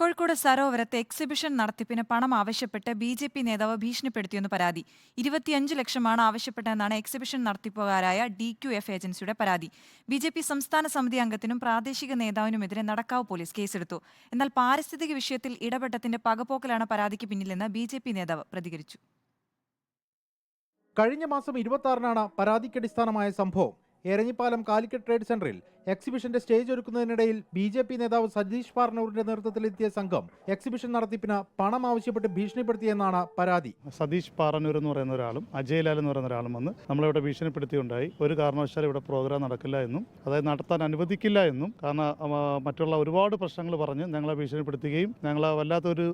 Kozhikode സരോവരത്ത് exhibition നടത്തിപ്പിന് പണം ആവശ്യപ്പെട്ട് ബി ജെ പി നേതാവ് ഭീഷണിപ്പെടുത്തിയെന്ന് പരാതി. ഇരുപത്തിയഞ്ച് ലക്ഷമാണ് ആവശ്യപ്പെട്ടതെന്നാണ് എക്സിബിഷൻ നടത്തിപ്പുകാരായ ഡി ക്യു എഫ് ഏജൻസിയുടെ പരാതി. ബി ജെ പി സംസ്ഥാന സമിതി അംഗത്തിനും പ്രാദേശിക നേതാവിനുമെതിരെ നടക്കാവ് പോലീസ് കേസെടുത്തു. എന്നാൽ പാരിസ്ഥിതിക വിഷയത്തിൽ ഇടപെട്ടതിന്റെ പകപോക്കലാണ് പരാതിക്ക് പിന്നിലെന്ന് ബി ജെ പി നേതാവ് പ്രതികരിച്ചു. കഴിഞ്ഞ മാസം ഇരുപത്തി ആറിനാണ് പരാതിക്കടിസ്ഥാനമായ സംഭവം. എരഞ്ഞിപ്പാലം കാലിക്കറ്റ് ട്രേഡ് സെന്ററിൽ എക്സിബിഷന്റെ സ്റ്റേജ് ഒരുക്കുന്നതിനിടയിൽ ബി ജെ പി നേതാവ് സതീഷ് പാർണൂറിന്റെ നേതൃത്വത്തിലെത്തിയ സംഘം എക്സിബിഷൻ നടത്തിപ്പിന് പണം ആവശ്യപ്പെട്ട് ഭീഷണിപ്പെടുത്തിയെന്നാണ് പരാതി. സതീഷ് പാറന്നൂർ എന്ന് പറയുന്ന ഒരാളും അജയ് ലാൽ എന്ന് പറയുന്ന ഒരാളും വന്ന് നമ്മളിവിടെ ഭീഷണിപ്പെടുത്തിയുണ്ടായി. ഒരു കാരണവശാലും ഇവിടെ പ്രോഗ്രാം നടക്കില്ല എന്നും അതായത് നടത്താൻ അനുവദിക്കില്ല എന്നും കാരണം മറ്റുള്ള ഒരുപാട് പ്രശ്നങ്ങൾ പറഞ്ഞ് ഞങ്ങളെ ഭീഷണിപ്പെടുത്തുകയും ഞങ്ങളെ വല്ലാത്തൊരു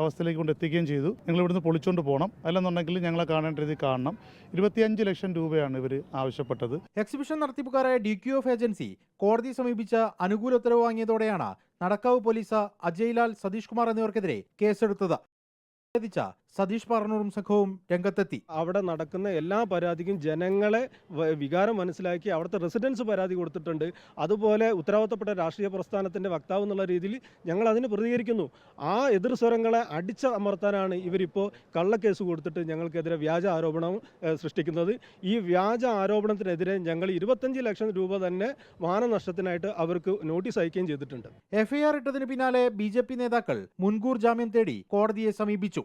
അവസ്ഥയിലേക്ക് കൊണ്ടെത്തിക്കുകയും ചെയ്തു. നിങ്ങൾ ഇവിടുന്ന് പൊളിച്ചുകൊണ്ട് പോകണം അല്ലെന്നുണ്ടെങ്കിൽ ഞങ്ങളെ കാണേണ്ട രീതി കാണണം. ഇരുപത്തിയഞ്ച് ലക്ഷം രൂപയാണ് ഇവർ ആവശ്യപ്പെട്ടത്. എക്സിബിഷൻ നടത്തിപ്പുകാരായ ഡി ക്യു ഓഫ് ഏജൻസി കോടതിയെ സമീപിച്ച് അനുകൂല ഉത്തരവ് വാങ്ങിയതോടെയാണ് നടക്കാവ് പോലീസ് അജയ്ലാൽ സതീഷ് കുമാർ എന്നിവർക്കെതിരെ കേസെടുത്തത്. സതീഷ് പറഞ്ഞൂറും സംഘവും രംഗത്തെത്തി. അവിടെ നടക്കുന്ന എല്ലാ പരാതിക്കും ജനങ്ങളെ വികാരം മനസ്സിലാക്കി അവിടുത്തെ റെസിഡൻസ് പരാതി കൊടുത്തിട്ടുണ്ട്. അതുപോലെ ഉത്തരവാദിത്തപ്പെട്ട രാഷ്ട്രീയ പ്രസ്ഥാനത്തിന്റെ വക്താവ് എന്നുള്ള രീതിയിൽ ഞങ്ങൾ അതിന് പ്രതികരിക്കുന്നു. ആ എതിർ സ്വരങ്ങളെ അടിച്ച അമർത്താനാണ് ഇവരിപ്പോൾ കള്ളക്കേസ് കൊടുത്തിട്ട് ഞങ്ങൾക്കെതിരെ വ്യാജ ആരോപണം സൃഷ്ടിക്കുന്നത്. ഈ വ്യാജ ആരോപണത്തിനെതിരെ ഞങ്ങൾ ഇരുപത്തഞ്ച് ലക്ഷം രൂപ തന്നെ മാനനഷ്ടത്തിനായിട്ട് അവർക്ക് നോട്ടീസ് അയക്കുകയും ചെയ്തിട്ടുണ്ട്. എഫ്ഐആർ ഇട്ടതിന് പിന്നാലെ ബി ജെ പി നേതാക്കൾ മുൻകൂർ ജാമ്യം തേടി കോടതിയെ സമീപിച്ചു.